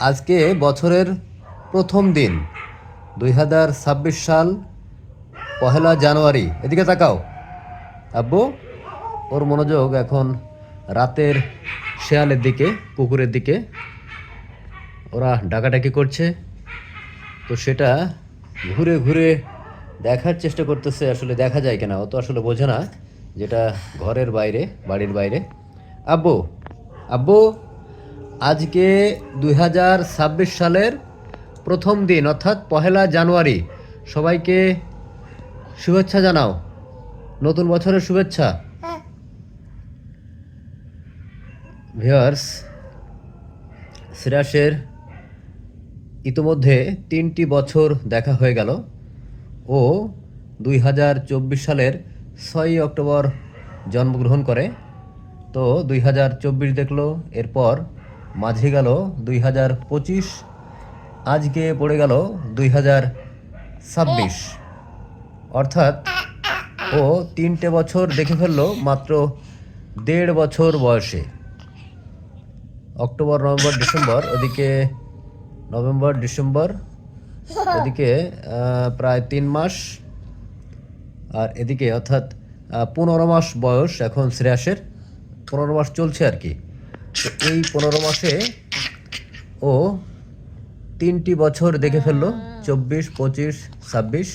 আজকে বছরের প্রথম দিন, দুই হাজার ছাব্বিশ সাল, পহেলা জানুয়ারি। এদিকে তাকাও। আব্বু, ওর মনোযোগ এখন রাতের শেয়ালের দিকে কুকুরের দিকে। ওরা ডাকাডাকি করছে। তো সেটা ঘুরে ঘুরে দেখার চেষ্টা করতেছে, আসলে দেখা যায় কিনা, ও তো আসলে বোঝে না, যেটা ঘরের বাইরে, বাড়ির বাইরে। আব্বু আব্বু! আজকে দুই হাজার ছাব্বিশ সালের প্রথম দিন, অর্থাৎ পহেলা জানুয়ারি। সবাইকে শুভেচ্ছা জানাও। নতুন বছরের শুভেচ্ছা। ভিউয়ার্স সিরাসের ইতোমধ্যে তিনটি বছর দেখা হয়ে গেল ও দুই হাজার চব্বিশ সালের ছয়ই অক্টোবর জন্মগ্রহণ করে। তো দুই হাজার চব্বিশ দেখল, এরপর মাঝে গেল দুই হাজার পঁচিশ, আজকে পড়ে গেল দুই হাজার ছাব্বিশ। অর্থাৎ ও তিনটে বছর দেখে ফেলল মাত্র দেড় বছর বয়সে। অক্টোবর, নভেম্বর, ডিসেম্বর, ওদিকে নভেম্বর, ডিসেম্বর এদিকে প্রায় তিন মাস, আর এদিকে অর্থাৎ পনেরো মাস বয়স এখন শ্রেয়াসের। পনেরো মাস চলছে আর কি। এই পনেরো মাসে ও তিনটি বছর দেখে ফেলল চব্বিশ পঁচিশ ছাব্বিশ।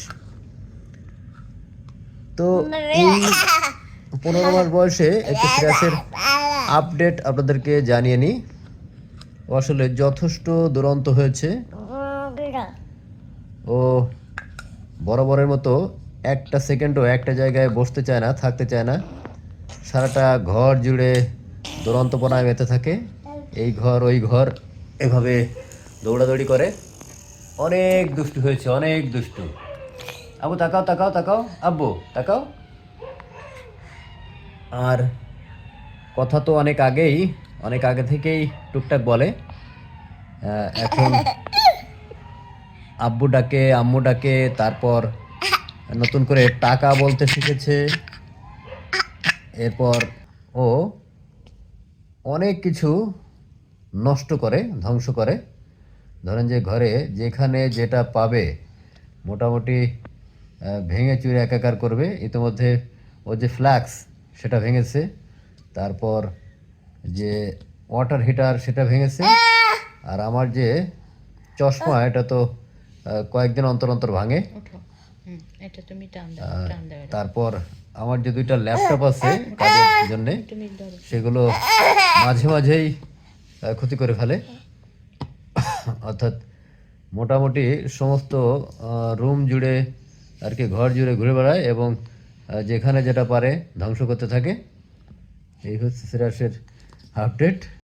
তো এই পনেরো মাস বয়সে একটু শ্রেয়াসের আপডেট আপনাদেরকে জানিয়ে নিই। আসলে যথেষ্ট দুরন্ত হয়েছে। ও বরাবরের মতো একটা সেকেন্ডও একটা জায়গায় বসতে চায় না থাকতে চায় না। সারাটা ঘর জুড়ে দুরন্তপনায় মেতে থাকে। এই ঘর, ওই ঘর এভাবে দৌড়াদৌড়ি করে। অনেক দুষ্টু হয়েছে, অনেক দুষ্টু। আবু, তাকাও তাকাও তাকাও। আব্বু, তাকাও। আর কথা তো অনেক আগেই, অনেক আগে থেকেই টুকটাক বলে। এখন আব্বু ডাকে, আম্মু ডাকে, তারপর নতুন করে টাকা বলতে শিখেছে। এরপর ও অনেক কিছু নষ্ট করে ধ্বংস করে। ধরেন যে ঘরে যেখানে যেটা পাবে মোটামুটি ভেঙে চুরে একাকার করবে ইতিমধ্যে ও যে ফ্ল্যাক্স সেটা ভেঙেছে। তারপর যে ওয়াটার হিটার সেটা ভেঙেছে। আর আমার যে চশমা এটা তো কয়েকদিন অন্তর অন্তর ভাঙে। এটা তুমি টান দাও টান দাও তারপর আমার যে দুইটা ল্যাপটপ আছে কাজের জন্য সেগুলো মাঝে মাঝেই ক্ষতি করে ফেলে। অর্থাৎ মোটামুটি সমস্ত রুম জুড়ে আর কি ঘর জুড়ে ঘুরে বেড়ায় এবং যেখানে যেটা পারে ধ্বংস করতে থাকে। এই হচ্ছে সিরাসের আপডেট